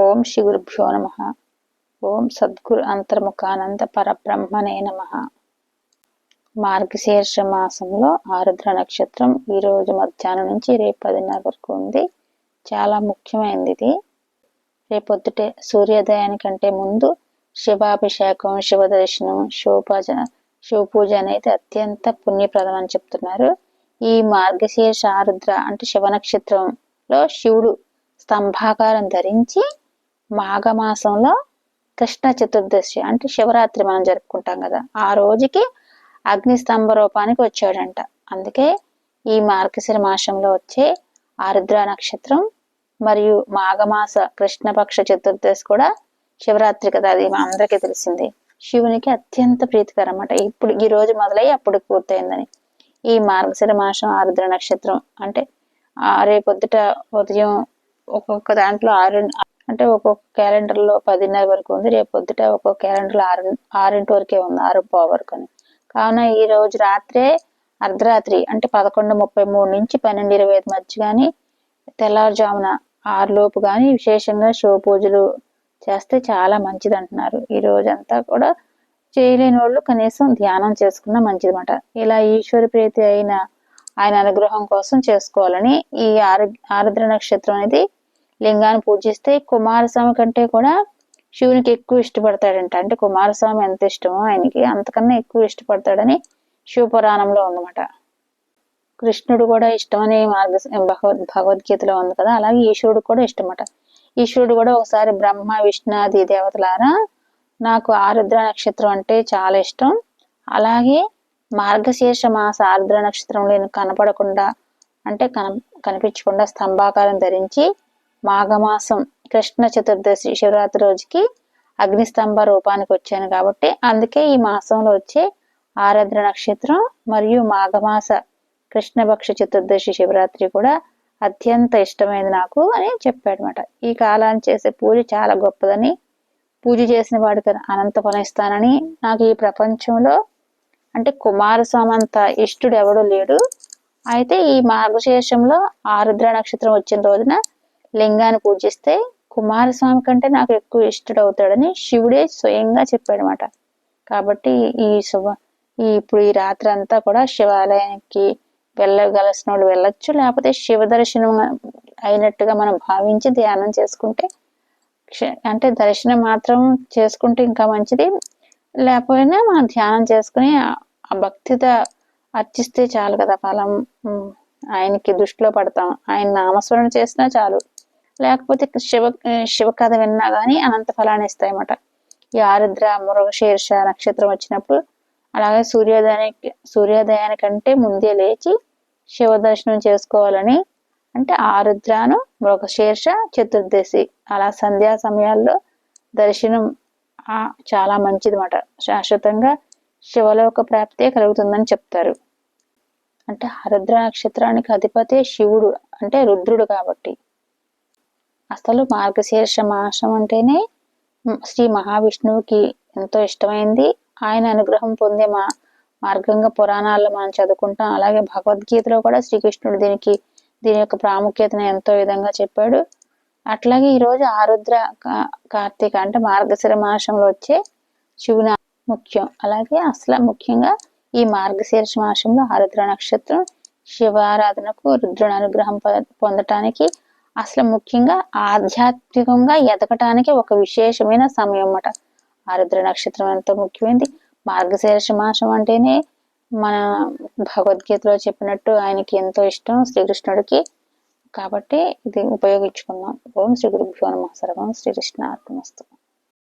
ఓం శ్రీ గురుభ్యో నమ. ఓం సద్గురు అంతర్ముఖానంద పరబ్రహ్మనే నమ. మార్గశీర్ష మాసంలో ఆరుద్ర నక్షత్రం ఈరోజు మధ్యాహ్నం నుంచి రేపు పదిన్నర వరకు ఉంది. చాలా ముఖ్యమైనది ఇది. రేపొద్దుటే సూర్యోదయానికంటే ముందు శివాభిషేకం శివ దర్శనం శివపూజ శివపూజ అనేది అత్యంత పుణ్యప్రదం అని చెప్తున్నారు. ఈ మార్గశీర్ష ఆరుద్ర అంటే శివ నక్షత్రంలో శివుడు స్తంభాకారం ధరించి మాఘమాసంలో కృష్ణ చతుర్దశి అంటే శివరాత్రి మనం జరుపుకుంటాం కదా. ఆ రోజుకి అగ్నిస్తంభ రూపానికి వచ్చాడంట. అందుకే ఈ మార్గశిర మాసంలో వచ్చే ఆరుద్ర నక్షత్రం మరియు మాఘమాస కృష్ణపక్ష చతుర్దశి కూడా శివరాత్రి కదా అది మా అందరికీ తెలిసింది. శివునికి అత్యంత ప్రీతికరం అన్నమాట. ఇప్పుడు ఈ రోజు మొదలై అప్పుడు పూర్తయిందని. ఈ మార్గశిర మాసం ఆరుద్ర నక్షత్రం అంటే రేపొద్దుట ఉదయం ఒక్కొక్క దాంట్లో ఆరు అంటే ఒక్కొక్క క్యాలెండర్లో పదిన్నర వరకు ఉంది. రేపు పొద్దుట ఒక్కొక్క క్యాలెండర్లో ఆరు ఆరింటి వరకే ఉంది ఆరు పావు వరకు అని కావున ఈ రోజు రాత్రే అర్ధరాత్రి అంటే పదకొండు ముప్పై మూడు నుంచి పన్నెండు ఇరవై ఐదు మధ్య కానీ తెల్లవారుజామున ఆరులోపు కానీ విశేషంగా శివ పూజలు చేస్తే చాలా మంచిది అంటున్నారు. ఈ రోజంతా కూడా చేయలేని వాళ్ళు కనీసం ధ్యానం చేసుకున్న మంచిది అనమాట ఇలా ఈశ్వర ప్రీతి అయిన ఆయన అనుగ్రహం కోసం చేసుకోవాలని ఈ ఆరు ఆరుద్ర నక్షత్రం అనేది లింగాన్ని పూజిస్తే కుమారస్వామి కంటే కూడా శివునికి ఎక్కువ ఇష్టపడతాడంట. అంటే కుమారస్వామి ఎంత ఇష్టమో ఆయనకి అంతకన్నా ఎక్కువ ఇష్టపడతాడని శివపురాణంలో ఉందన్నమాట. కృష్ణుడు కూడా ఇష్టమని మార్గ భగవద్ భగవద్గీతలో ఉంది కదా అలాగే ఈశ్వరుడు కూడా ఇష్టమట. ఈశ్వరుడు కూడా ఒకసారి బ్రహ్మ విష్ణాది దేవతలారా నాకు ఆరుద్ర నక్షత్రం అంటే చాలా ఇష్టం. అలాగే మార్గశీర్ష మాస ఆరుద్ర నక్షత్రంలో నేను కనపడకుండా అంటే కన కనిపించకుండా స్తంభాకారం ధరించి మాఘమాసం కృష్ణ చతుర్దశి శివరాత్రి రోజుకి అగ్నిస్తంభ రూపానికి వచ్చాను కాబట్టి అందుకే ఈ మాసంలో వచ్చే ఆరాధ్ర నక్షత్రం మరియు మాఘమాస కృష్ణపక్ష చతుర్దశి శివరాత్రి కూడా అత్యంత ఇష్టమైనది నాకు అని చెప్పాడనమాట ఈ కాలాన్ని చేసే పూజ చాలా గొప్పదని పూజ చేసిన వాడికి అనంత ఫలిస్తానని నాకు ఈ ప్రపంచంలో అంటే కుమారస్వామి అంత ఇష్టుడు ఎవడు లేడు. అయితే ఈ మార్గశేషంలో ఆరుద్ర నక్షత్రం వచ్చిన రోజున లింగాన్ని పూజిస్తే కుమారస్వామి కంటే నాకు ఎక్కువ ఇష్టడవుతాడని శివుడే స్వయంగా చెప్పాడనమాట కాబట్టి ఈ శుభ ఈ ఇప్పుడు ఈ రాత్రి అంతా కూడా శివాలయానికి వెళ్ళగలసిన వాళ్ళు వెళ్ళొచ్చు. లేకపోతే శివ దర్శనం అయినట్టుగా మనం భావించి ధ్యానం చేసుకుంటే అంటే దర్శనం మాత్రం చేసుకుంటే ఇంకా మంచిది. లేకపోయినా మనం ధ్యానం చేసుకుని ఆ భక్తిత అర్చిస్తే చాలు కదా ఫలం. ఆయనకి దృష్టిలో పడతాం. ఆయన నామస్మరణ చేసినా చాలు. లేకపోతే శివ శివ కథ విన్నా కానీ అనంత ఫలాన్ని ఇస్తాయన్నమాట. ఈ ఆరుద్ర మృగశీర్ష నక్షత్రం వచ్చినప్పుడు అలాగే సూర్యోదయానికి సూర్యోదయానికంటే ముందే లేచి శివ దర్శనం చేసుకోవాలని అంటే ఆరుద్రాను మృగశీర్ష చతుర్దశి అలా సంధ్యా సమయాల్లో దర్శనం చాలా మంచిది శాశ్వతంగా శివలోక ప్రాప్తే కలుగుతుందని చెప్తారు. అంటే ఆరుద్ర నక్షత్రానికి అధిపతి శివుడు అంటే రుద్రుడు కాబట్టి. అసలు మార్గశీర్ష మాసం అంటేనే శ్రీ మహావిష్ణువుకి ఎంతో ఇష్టమైంది. ఆయన అనుగ్రహం పొందే మా మార్గంగా పురాణాల్లో మనం చదువుకుంటాం. అలాగే భగవద్గీతలో కూడా శ్రీకృష్ణుడు దీనికి దీని యొక్క ప్రాముఖ్యతను ఎంతో విధంగా చెప్పాడు. అట్లాగే ఈరోజు ఆరుద్ర కార్తీక అంటే మార్గశిర మాసంలో వచ్చే శివుని ముఖ్యం. అలాగే అసలు ముఖ్యంగా ఈ మార్గశీర్ష మాసంలో ఆరుద్ర నక్షత్రం శివారాధనకు రుద్రుని అనుగ్రహం పొందటానికి అసలు ముఖ్యంగా ఆధ్యాత్మికంగా ఎదగటానికి ఒక విశేషమైన సమయం అన్నమాట ఆరుద్ర నక్షత్రం ఎంతో ముఖ్యమైనది మార్గశీర్ష మాసం అంటేనే మన భగవద్గీతలో చెప్పినట్టు ఆయనకి ఎంతో ఇష్టం శ్రీకృష్ణుడికి. కాబట్టి ఇది ఉపయోగించుకుందాం. ఓం శ్రీ గురుభ్యో నమ. సర్వం శ్రీకృష్ణ అర్పణస్తు